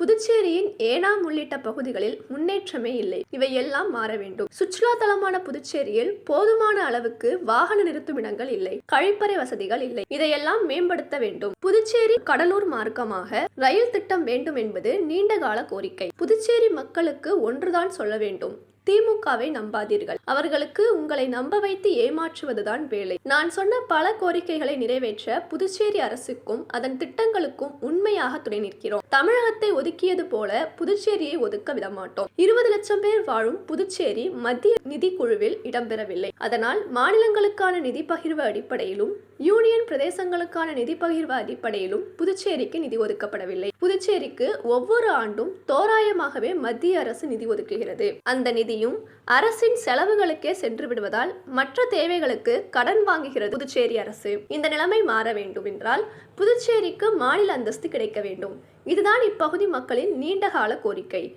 புதுச்சேரியின் ஏனாம் உள்ளிட்ட பகுதிகளில் முன்னேற்றமே இல்லை. இவை எல்லாம் மாற வேண்டும். சுற்றுலா தலமான புதுச்சேரியில் போதுமான அளவுக்கு வாகன நிறுத்துமிடங்கள் இல்லை. கழிப்பறை வசதிகள் இல்லை. இதையெல்லாம் மேம்படுத்த வேண்டும். புதுச்சேரி கடலூர் மார்க்கமாக ரயில் திட்டம் வேண்டும் என்பது நீண்டகால கோரிக்கை. புதுச்சேரி மக்களுக்கு ஒன்றுதான் சொல்ல வேண்டும். திமுகவை நம்பாதீர்கள். அவர்களுக்கு உங்களை நம்ப வைத்து ஏமாற்றுவதுதான் வேலை. நான் சொன்ன பல கோரிக்கைகளை நிறைவேற்ற புதுச்சேரி அரசுக்கும் அதன் திட்டங்களுக்கும் உண்மையாக துணை நிற்கிறோம். தமிழகத்தை ஒதுக்கியது போல புதுச்சேரியை ஒதுக்க விடமாட்டோம். இருபது லட்சம் பேர் வாழும் புதுச்சேரி மத்திய நிதி குழுவில் இடம்பெறவில்லை. அதனால் மாநிலங்களுக்கான நிதி பகிர்வு அடிப்படையிலும் யூனியன் பிரதேசங்களுக்கான நிதி பகிர்வு அடிப்படையிலும் புதுச்சேரிக்கு நிதி ஒதுக்கப்படவில்லை. புதுச்சேரிக்கு ஒவ்வொரு ஆண்டும் தோராயமாகவே மத்திய அரசு நிதி ஒதுக்குகிறது. அந்த நிதியும் அரசின் செலவுகளுக்கே சென்று விடுவதால் மற்ற தேவைகளுக்கு கடன் வாங்குகிறது புதுச்சேரி அரசு. இந்த நிலைமை மாற வேண்டும் என்றால் புதுச்சேரிக்கு மாநில அந்தஸ்து கிடைக்க வேண்டும். இதுதான் இப்பகுதி மக்களின் நீண்டகால கோரிக்கை.